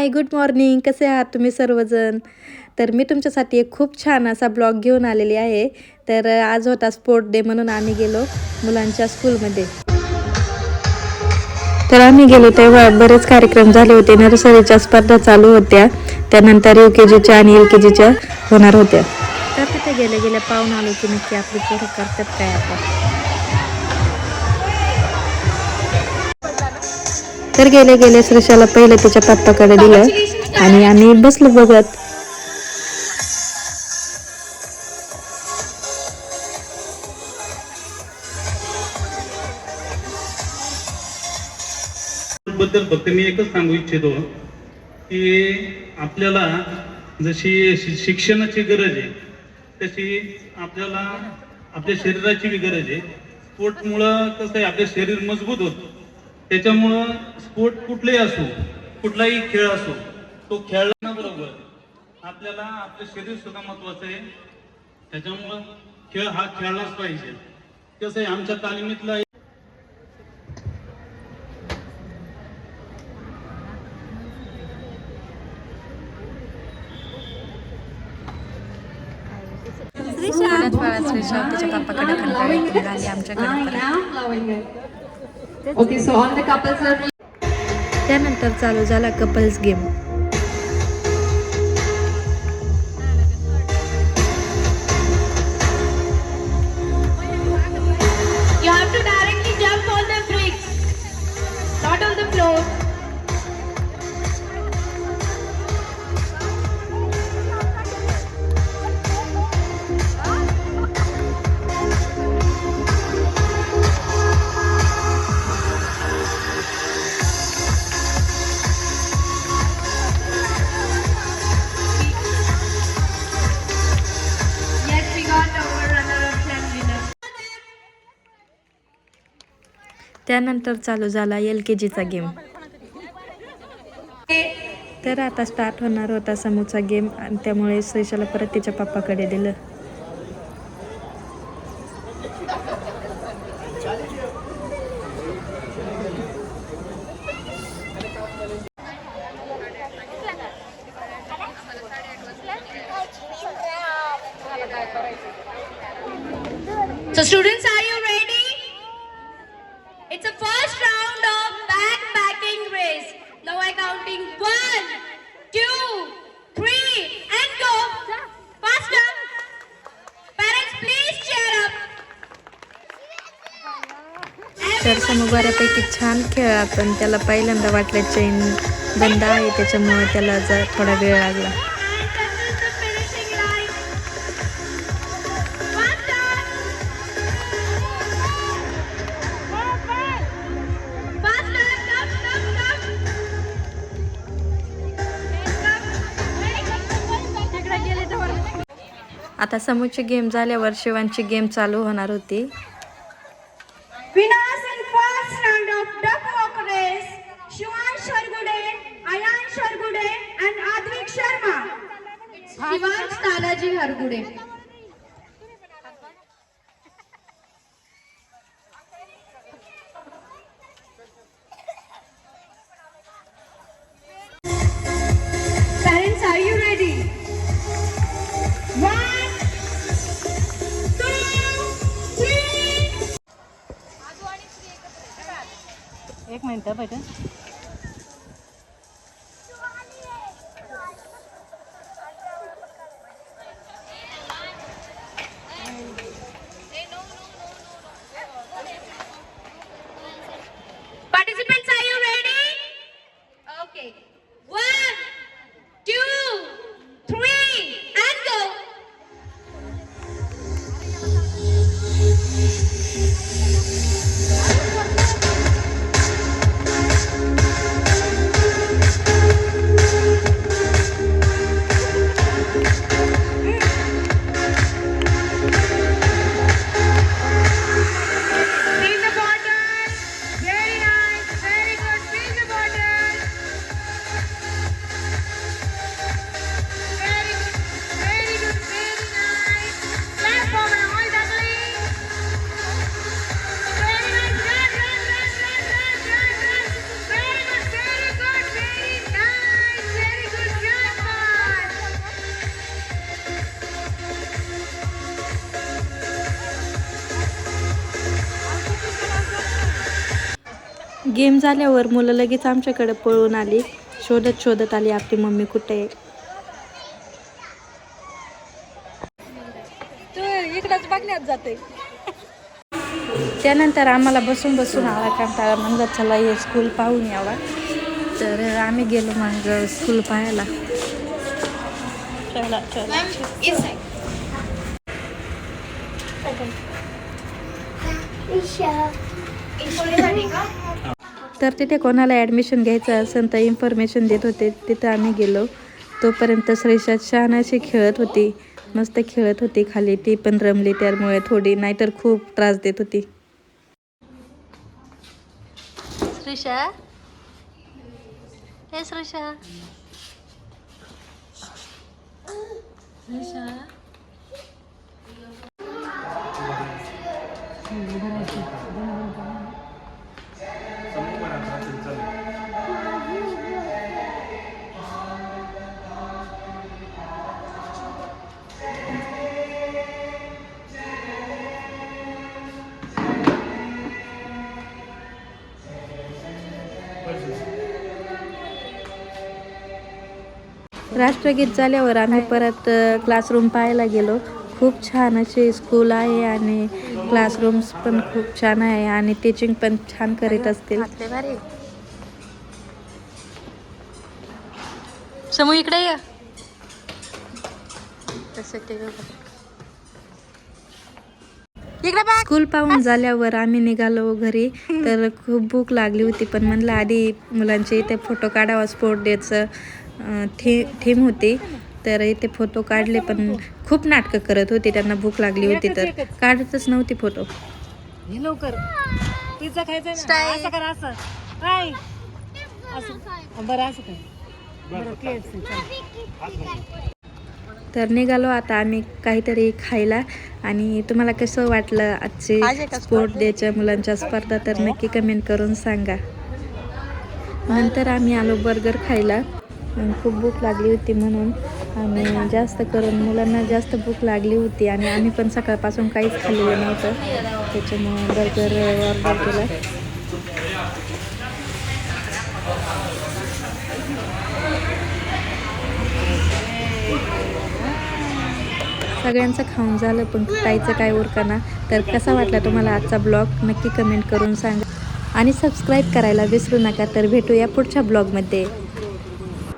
Hi good morning कसे आहात तुम्ही सर्वजण? तर मी तुमच्यासाठी एक खूप छान असा ब्लॉग घेऊन आलेली आहे. तर आज होता स्पोर्ट डे म्हणून आम्ही गेलो मुलांच्या स्कूलमध्ये तर आम्ही गेलो तेव्हा बरेच कार्यक्रम झाले होते. नर्सरीच्या स्पर्धा चालू होत्या. त्यानंतर यू के जीच्या आणि एल के जीच्या होणार होत्या. तर तिथे गेले गेले पाहून आलो की नक्की आपली पोरं करतात काय आपण तर गेले गेले श्रेषाला पहिले त्याच्या पप्पाकडे दिलं आणि आम्ही बसलो बघत. बद्दल फक्त मी एकच सांगू इच्छितो की आपल्याला जशी शिक्षणाची गरज आहे तशी आपल्याला आपल्या शरीराची बी गरज आहे. स्पोर्टमुळं कसं आहे आपलं शरीर मजबूत होतं. त्याच्यामुळं स्पोर्ट कुठलाही असो कुठलाही खेळ असो तो खेळला बरोबर. आपल्याला आपलं शरीर सुद्धा महत्वाचं आहे. त्याच्यामुळं खेळ हा खेळलाच पाहिजे. कसं आहे आमच्या तालमीतला पप्पाकडे की झाली okay so all the couples त्यानंतर चालू झाला कपल्स गेम त्यानंतर चालू झाला एल के जीचा गेम. तर आता स्टार्ट होणार होता समूचा गेम आणि त्यामुळे श्रेषाला परत तिच्या पप्पाकडे दिलं. So students, तर समू बऱ्यापैकी छान खेळला पण त्याला पहिल्यांदा वाटलं चैन बंद आहे त्याच्यामुळे त्याला जर थोडा वेळ लागला. आता समोरची गेम झाल्यावर शिवांची गेम चालू होणार होती. शिवांश तानाजी हरगुडे एक मिनट बेटा गेम झाल्यावर मुलं लगेच आमच्याकडे पळून आली. शोधत शोधत आली आपली मम्मी कुठे आहे? त्यानंतर आम्हाला बसून बसून आला कंटाळा म्हणलं चला हे स्कूल पाहून यावा. तर आम्ही गेलो मग स्कूल पाहायला. चला चला. तर तिथे कोणाला ॲडमिशन घ्यायचं असेल तर इन्फॉर्मेशन देत होते. तिथं आम्ही गेलो. तोपर्यंत श्रेषा छान अशी खेळत होती. मस्त खेळत होती खाली. ती पण रमली. त्यामुळे थोडी नाहीतर खूप त्रास देत होती. श्रीषा? हे श्रीषा? राष्ट्रगीत झाल्यावर आम्ही परत क्लासरूम पाहायला गेलो. खूप छान असे स्कूल आहे आणि क्लासरूम्स पण खूप छान आहे आणि टीचिंग पण छान करीत असतील. समूह इकडे या. स्कूल पाहून झाल्यावर आम्ही निघालो घरी. तर खूप भूक लागली होती पण म्हणलं आधी मुलांचे इथे फोटो काढावा स्पोर्ट डेचं थी थीम होती. तर इथे फोटो काढले पण खूप नाटकं करत होते. त्यांना भूक लागली होती तर काढतच नव्हती फोटो. लवकर. पिझ्झा खायचा ना? असं कर असं. काय? असं. बरं असं. तर निघालो आता आम्ही काहीतरी खायला. आणि तुम्हाला कसं वाटलं आजचे स्पोर्ट डेच्या मुलांच्या स्पर्धा? तर नक्की कमेंट करून सांगा. नंतर आम्ही आलो बर्गर खायला. आणि खूप भूक लागली होती म्हणून. आणि जास्त करून मुलांना जास्त भूक लागली होती आणि आम्ही पण सकाळपासून काहीच खाल्लेलं नव्हतं. त्याच्यामुळे बर्गर ऑर्डर केला. सगळ्यांचं खाऊन झालं पण ताईचं काय उरकाना. तर कसा वाटला तुम्हाला आजचा ब्लॉग? नक्की कमेंट करून सांगा. आणि सबस्क्राईब करायला विसरू नका तर भेटूया पुढच्या ब्लॉगमध्ये.